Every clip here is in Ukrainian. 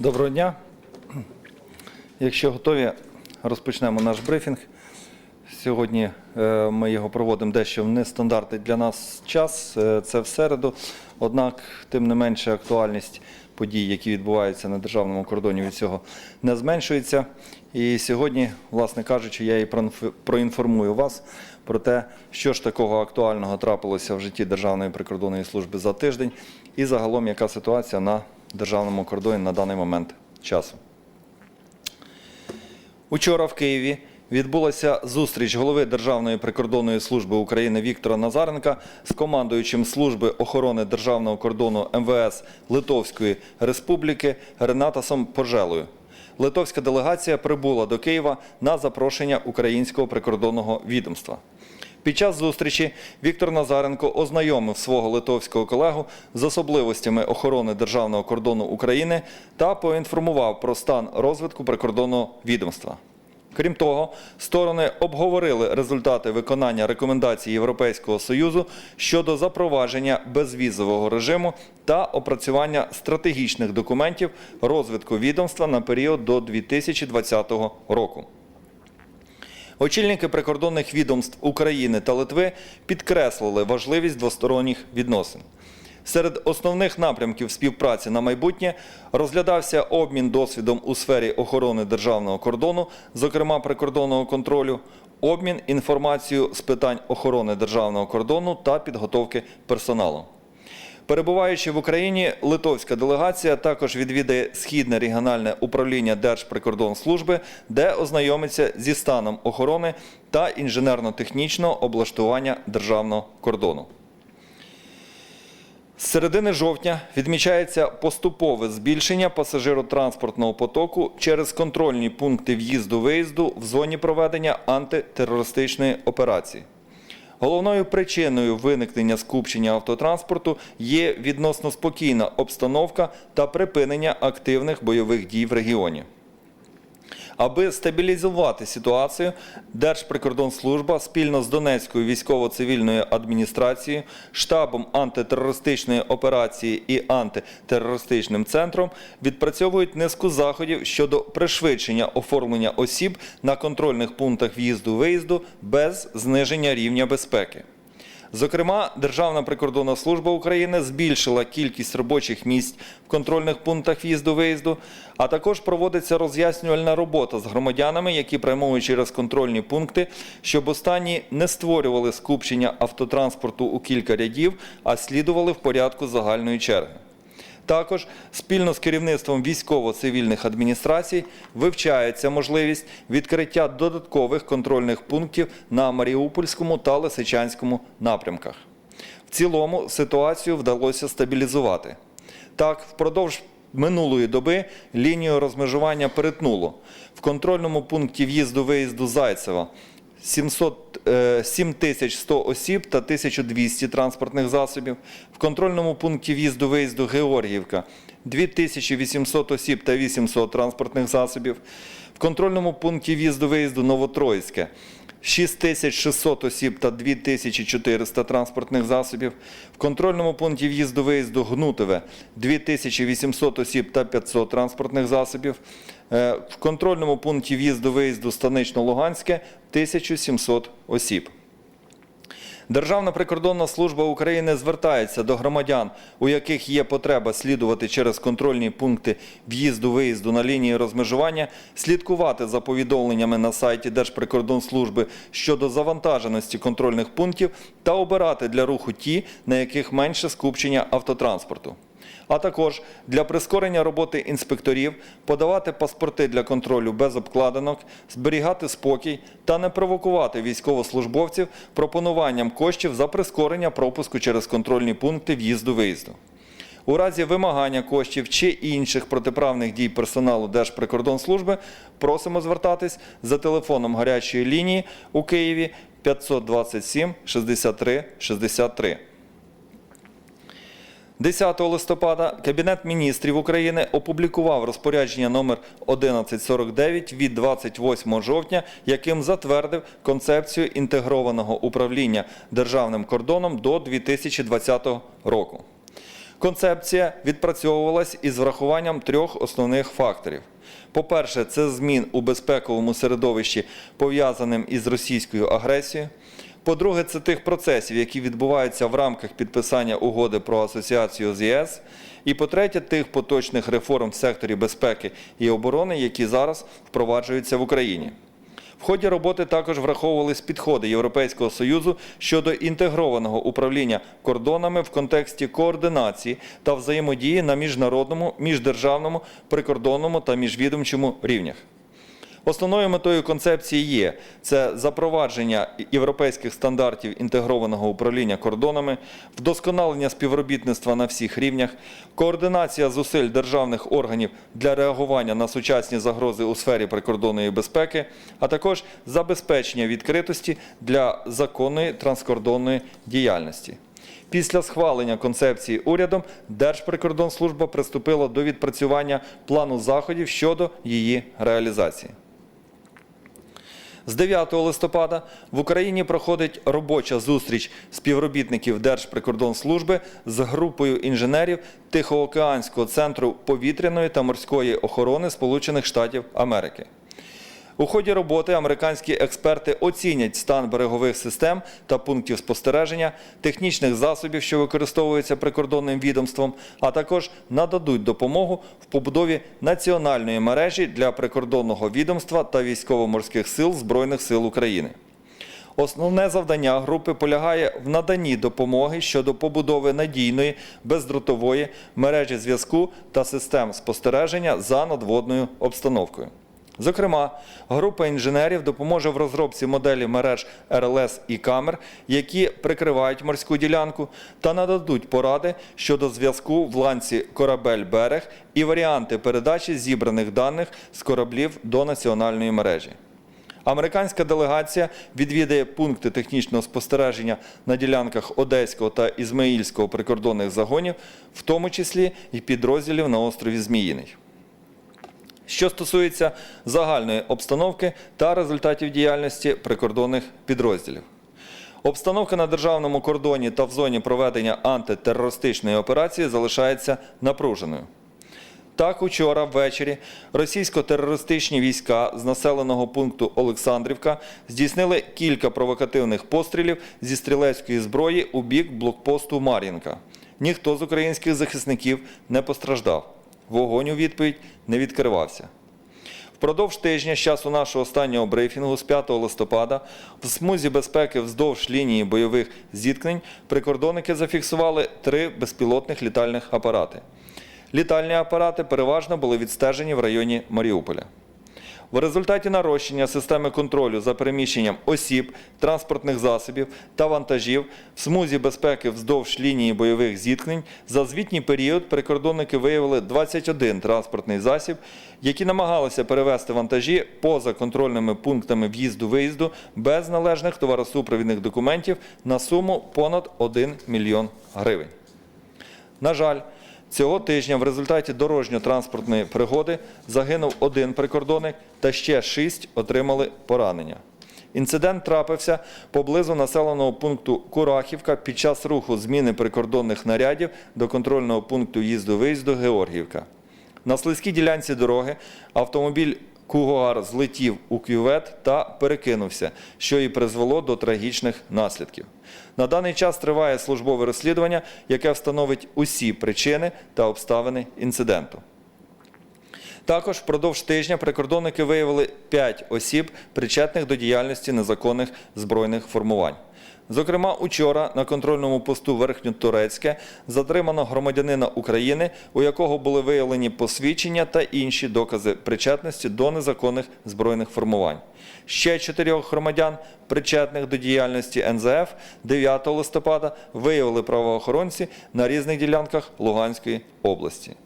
Доброго дня. Якщо готові, розпочнемо наш брифінг. Сьогодні е, ми його проводимо дещо в нестандартний для нас час. Е, Це в середу. Однак, тим не менше, актуальність подій, які відбуваються на державному кордоні, від цього не зменшується. І сьогодні, власне кажучи, я і проінформую вас про те, що ж такого актуального трапилося в житті Державної прикордонної служби за тиждень, і загалом яка ситуація на державному кордоні на даний момент часу. Учора в Києві відбулася зустріч голови Державної прикордонної служби України Віктора Назаренка з командуючим служби охорони державного кордону МВС Литовської Республіки Ренатасом Пожелою. Литовська делегація прибула до Києва на запрошення українського прикордонного відомства. Під час зустрічі Віктор Назаренко ознайомив свого литовського колегу з особливостями охорони державного кордону України та поінформував про стан розвитку прикордонного відомства. Крім того, сторони обговорили результати виконання рекомендацій Європейського Союзу щодо запровадження безвізового режиму та опрацювання стратегічних документів розвитку відомства на період до 2020 року. Очільники прикордонних відомств України та Литви підкреслили важливість двосторонніх відносин. Серед основних напрямків співпраці на майбутнє розглядався обмін досвідом у сфері охорони державного кордону, зокрема прикордонного контролю, обмін інформацією з питань охорони державного кордону та підготовки персоналу. Перебуваючи в Україні, литовська делегація також відвідає східне регіональне управління Держприкордонслужби, де ознайомиться зі станом охорони та інженерно-технічного облаштування державного кордону. З середини жовтня відмічається поступове збільшення пасажиротранспортного потоку через контрольні пункти в'їзду-виїзду в зоні проведення антитерористичної операції. Головною причиною виникнення скупчення автотранспорту є відносно спокійна обстановка та припинення активних бойових дій в регіоні. Аби стабілізувати ситуацію, Держприкордонслужба спільно з Донецькою військово-цивільною адміністрацією, штабом антитерористичної операції і антитерористичним центром відпрацьовують низку заходів щодо пришвидшення оформлення осіб на контрольних пунктах в'їзду-виїзду без зниження рівня безпеки. Зокрема, Державна прикордонна служба України збільшила кількість робочих місць в контрольних пунктах в'їзду-виїзду, а також проводиться роз'яснювальна робота з громадянами, які прямують через контрольні пункти, щоб останні не створювали скупчення автотранспорту у кілька рядів, а слідували в порядку загальної черги. Також спільно з керівництвом військово-цивільних адміністрацій вивчається можливість відкриття додаткових контрольних пунктів на Маріупольському та Лисичанському напрямках. В цілому ситуацію вдалося стабілізувати. Так, впродовж минулої доби лінію розмежування перетнуло. В контрольному пункті в'їзду-виїзду Зайцева 700, е, 7100 осіб та 1200 транспортних засобів. В контрольному пункті в'їзду-виїзду Георгіївка 2800 осіб та 800 транспортних засобів. В контрольному пункті в'їзду-виїзду Новотроїцьке 6600 осіб та 2400 транспортних засобів. В контрольному пункті в'їзду-виїзду Гнутове 2800 осіб та 500 транспортних засобів. Е, В контрольному пункті в'їзду-виїзду Станично-Луганське 1700 осіб. Державна прикордонна служба України звертається до громадян, у яких є потреба слідувати через контрольні пункти в'їзду-виїзду на лінії розмежування, слідкувати за повідомленнями на сайті Держприкордонслужби щодо завантаженості контрольних пунктів та обирати для руху ті, на яких менше скупчення автотранспорту. А також для прискорення роботи інспекторів подавати паспорти для контролю без обкладинок, зберігати спокій та не провокувати військовослужбовців пропонуванням коштів за прискорення пропуску через контрольні пункти в'їзду-виїзду. У разі вимагання коштів чи інших протиправних дій персоналу Держприкордонслужби просимо звертатись за телефоном гарячої лінії у Києві 527 63 63. 10 листопада Кабінет міністрів України опублікував розпорядження номер 1149 від 28 жовтня, яким затвердив концепцію інтегрованого управління державним кордоном до 2020 року. Концепція відпрацьовувалась із врахуванням трьох основних факторів. По-перше, це змін у безпековому середовищі, пов'язаним із російською агресією. По-друге, це тих процесів, які відбуваються в рамках підписання угоди про асоціацію з ЄС. І по-третє, тих поточних реформ в секторі безпеки і оборони, які зараз впроваджуються в Україні. В ході роботи також враховувались підходи Європейського Союзу щодо інтегрованого управління кордонами в контексті координації та взаємодії на міжнародному, міждержавному, прикордонному та міжвідомчому рівнях. Основною метою концепції є це запровадження європейських стандартів інтегрованого управління кордонами, вдосконалення співробітництва на всіх рівнях, координація зусиль державних органів для реагування на сучасні загрози у сфері прикордонної безпеки, а також забезпечення відкритості для законної транскордонної діяльності. Після схвалення концепції урядом Держприкордонслужба приступила до відпрацювання плану заходів щодо її реалізації. З 9 листопада в Україні проходить робоча зустріч співробітників Держприкордонслужби з групою інженерів Тихоокеанського центру повітряної та морської охорони Сполучених Штатів Америки. У ході роботи американські експерти оцінять стан берегових систем та пунктів спостереження, технічних засобів, що використовуються прикордонним відомством, а також нададуть допомогу в побудові національної мережі для прикордонного відомства та військово-морських сил Збройних сил України. Основне завдання групи полягає в наданні допомоги щодо побудови надійної бездротової мережі зв'язку та систем спостереження за надводною обстановкою. Зокрема, група інженерів допоможе в розробці моделі мереж РЛС і камер, які прикривають морську ділянку, та нададуть поради щодо зв'язку в ланці корабель-берег і варіанти передачі зібраних даних з кораблів до національної мережі. Американська делегація відвідає пункти технічного спостереження на ділянках Одеського та Ізмаїльського прикордонних загонів, в тому числі і підрозділів на острові Зміїний. Що стосується загальної обстановки та результатів діяльності прикордонних підрозділів. Обстановка на державному кордоні та в зоні проведення антитерористичної операції залишається напруженою. Так, учора ввечері російсько-терористичні війська з населеного пункту Олександрівка здійснили кілька провокативних пострілів зі стрілецької зброї у бік блокпосту Мар'їнка. Ніхто з українських захисників не постраждав. Вогонь у відповідь не відкривався. Впродовж тижня з часу нашого останнього брифінгу з 5 листопада в смузі безпеки вздовж лінії бойових зіткнень прикордонники зафіксували три безпілотних літальних апарати. Літальні апарати переважно були відстежені в районі Маріуполя. В результаті нарощення системи контролю за переміщенням осіб, транспортних засобів та вантажів в смузі безпеки вздовж лінії бойових зіткнень за звітній період прикордонники виявили 21 транспортний засіб, які намагалися перевезти вантажі поза контрольними пунктами в'їзду-виїзду без належних товаросупровідних документів на суму понад 1 мільйон гривень. На жаль, цього тижня в результаті дорожньо-транспортної пригоди загинув один прикордонник та ще шість отримали поранення. Інцидент трапився поблизу населеного пункту Курахівка під час руху зміни прикордонних нарядів до контрольного пункту їзду-виїзду Георгіївка. На слизькій ділянці дороги автомобіль Кугуар злетів у кювет та перекинувся, що і призвело до трагічних наслідків. На даний час триває службове розслідування, яке встановить усі причини та обставини інциденту. Також впродовж тижня прикордонники виявили 5 осіб, причетних до діяльності незаконних збройних формувань. Зокрема, учора на контрольному посту Верхньотурецьке затримано громадянина України, у якого були виявлені посвідчення та інші докази причетності до незаконних збройних формувань. Ще чотирьох громадян, причетних до діяльності НЗФ, 9 листопада виявили правоохоронці на різних ділянках Луганської області.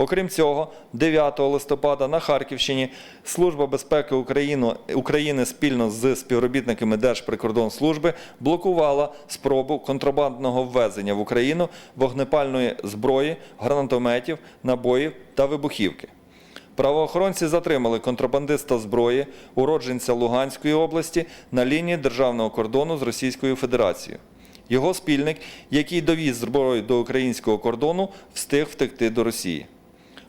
Окрім цього, 9 листопада на Харківщині Служба безпеки України, України спільно з співробітниками Держприкордонслужби блокувала спробу контрабандного ввезення в Україну вогнепальної зброї, гранатометів, набоїв та вибухівки. Правоохоронці затримали контрабандиста зброї, уродженця Луганської області на лінії державного кордону з Російською Федерацією. Його спільник, який довіз зброю до українського кордону, встиг втекти до Росії.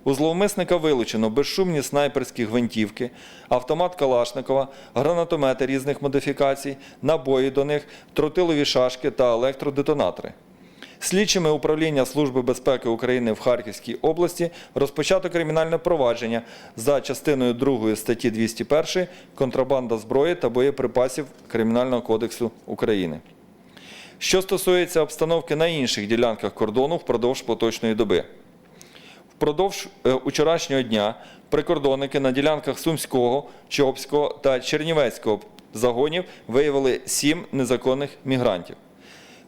У зловмисника вилучено безшумні снайперські гвинтівки, автомат Калашникова, гранатомети різних модифікацій, набої до них, тротилові шашки та електродетонатори. Слідчими управління Служби безпеки України в Харківській області розпочато кримінальне провадження за частиною 2 статті 201 контрабанда зброї та боєприпасів Кримінального кодексу України. Що стосується обстановки на інших ділянках кордону впродовж поточної доби. Впродовж е, учорашнього дня прикордонники на ділянках Сумського, Чопського та Чернівецького загонів виявили сім незаконних мігрантів.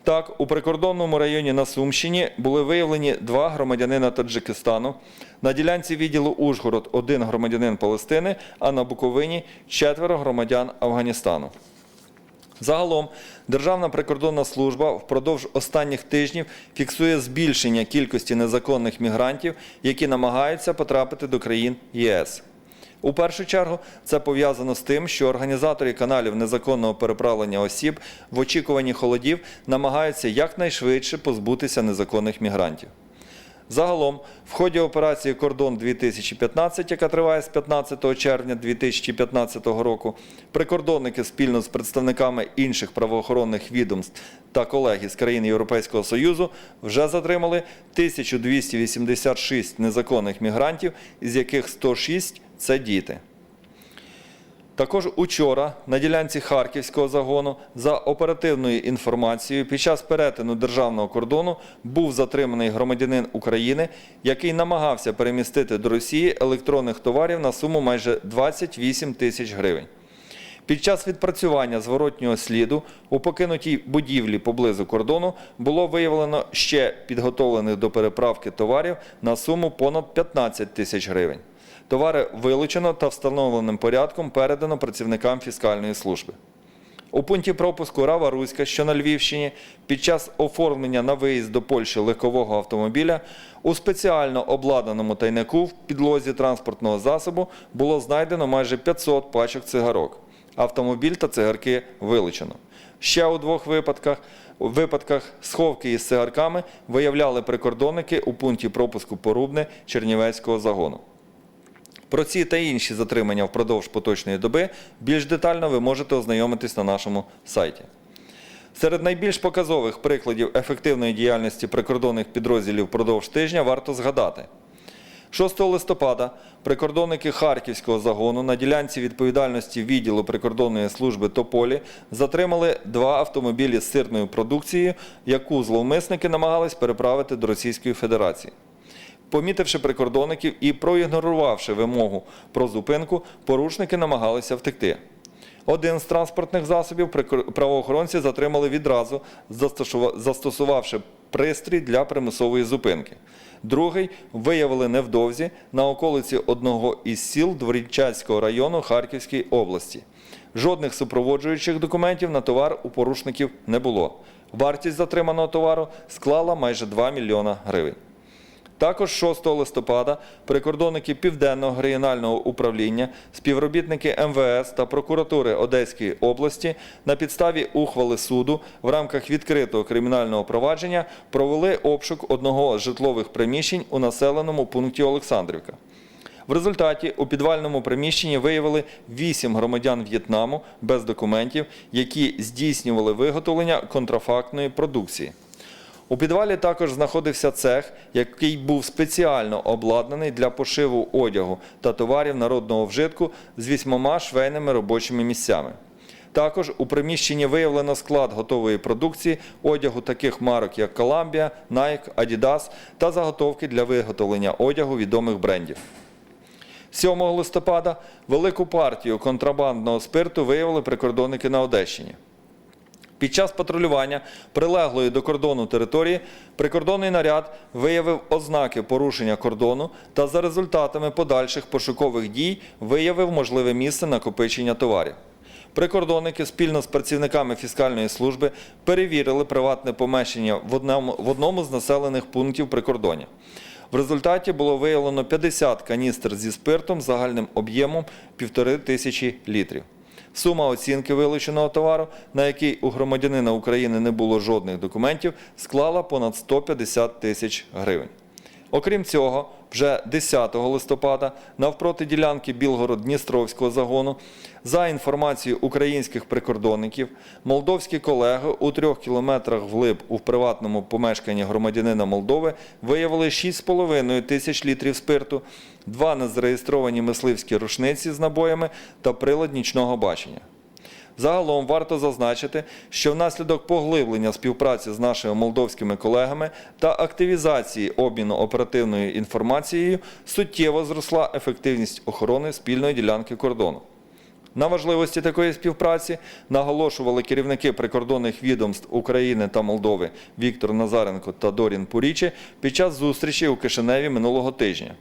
Так, у прикордонному районі на Сумщині були виявлені два громадянина Таджикистану. На ділянці відділу Ужгород один громадянин Палестини, а на Буковині четверо громадян Афганістану. Загалом Державна прикордонна служба впродовж останніх тижнів фіксує збільшення кількості незаконних мігрантів, які намагаються потрапити до країн ЄС. У першу чергу це пов'язано з тим, що організатори каналів незаконного переправлення осіб в очікуванні холодів намагаються якнайшвидше позбутися незаконних мігрантів. Загалом, в ході операції Кордон 2015, яка триває з 15 червня 2015 року, прикордонники спільно з представниками інших правоохоронних відомств та колег із країн Європейського Союзу вже затримали 1286 незаконних мігрантів, із яких 106 – це діти. Також учора на ділянці Харківського загону за оперативною інформацією під час перетину державного кордону був затриманий громадянин України, який намагався перемістити до Росії електронних товарів на суму майже 28 тисяч гривень. Під час відпрацювання зворотнього сліду у покинутій будівлі поблизу кордону було виявлено ще підготовлених до переправки товарів на суму понад 15 тисяч гривень. Товари вилучено та встановленим порядком передано працівникам фіскальної служби. У пункті пропуску Рава Руська, що на Львівщині, під час оформлення на виїзд до Польщі легкового автомобіля у спеціально обладнаному тайнику в підлозі транспортного засобу було знайдено майже 500 пачок цигарок. Автомобіль та цигарки вилучено. Ще у двох випадках, у випадках сховки із цигарками виявляли прикордонники у пункті пропуску Порубне Чернівецького загону. Про ці та інші затримання впродовж поточної доби більш детально ви можете ознайомитись на нашому сайті. Серед найбільш показових прикладів ефективної діяльності прикордонних підрозділів впродовж тижня варто згадати. 6 листопада прикордонники Харківського загону на ділянці відповідальності відділу прикордонної служби Тополі затримали два автомобілі з сирною продукцією, яку зловмисники намагались переправити до Російської Федерації. Помітивши прикордонників і проігнорувавши вимогу про зупинку, порушники намагалися втекти. Один з транспортних засобів правоохоронці затримали відразу, застосувавши пристрій для примусової зупинки. Другий виявили невдовзі на околиці одного із сіл Дворічанського району Харківської області. Жодних супроводжуючих документів на товар у порушників не було. Вартість затриманого товару склала майже 2 мільйона гривень. Також 6 листопада прикордонники Південного регіонального управління, співробітники МВС та прокуратури Одеської області на підставі ухвали суду в рамках відкритого кримінального провадження провели обшук одного з житлових приміщень у населеному пункті Олександрівка. В результаті у підвальному приміщенні виявили вісім громадян В'єтнаму без документів, які здійснювали виготовлення контрафактної продукції. У підвалі також знаходився цех, який був спеціально обладнаний для пошиву одягу та товарів народного вжитку з вісьмома швейними робочими місцями. Також у приміщенні виявлено склад готової продукції одягу таких марок, як Columbia, Nike, Adidas та заготовки для виготовлення одягу відомих брендів. 7 листопада велику партію контрабандного спирту виявили прикордонники на Одещині. Під час патрулювання прилеглої до кордону території прикордонний наряд виявив ознаки порушення кордону та за результатами подальших пошукових дій виявив можливе місце накопичення товарів. Прикордонники спільно з працівниками фіскальної служби перевірили приватне помешкання в одному, в одному з населених пунктів прикордоння. В результаті було виявлено 50 каністр зі спиртом загальним об'ємом 1,5 тисячі літрів. Сума оцінки вилученого товару, на який у громадянина України не було жодних документів, склала понад 150 тисяч гривень. Окрім цього, вже 10 листопада навпроти ділянки Білгород-Дністровського загону, за інформацією українських прикордонників, молдовські колеги у трьох кілометрах вглиб у приватному помешканні громадянина Молдови виявили 6,5 тисяч літрів спирту, два незареєстровані мисливські рушниці з набоями та прилад нічного бачення. Загалом варто зазначити, що внаслідок поглиблення співпраці з нашими молдовськими колегами та активізації обміну оперативною інформацією суттєво зросла ефективність охорони спільної ділянки кордону. На важливості такої співпраці наголошували керівники прикордонних відомств України та Молдови Віктор Назаренко та Дорін Пурічі під час зустрічі у Кишиневі минулого тижня.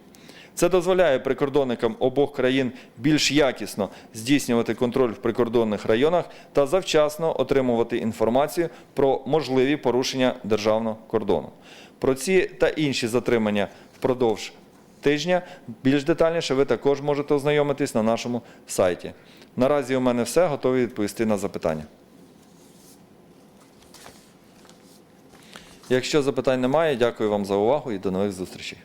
Це дозволяє прикордонникам обох країн більш якісно здійснювати контроль в прикордонних районах та завчасно отримувати інформацію про можливі порушення державного кордону. Про ці та інші затримання впродовж тижня більш детальніше ви також можете ознайомитись на нашому сайті. Наразі у мене все, готові відповісти на запитання. Якщо запитань немає, дякую вам за увагу і до нових зустрічей.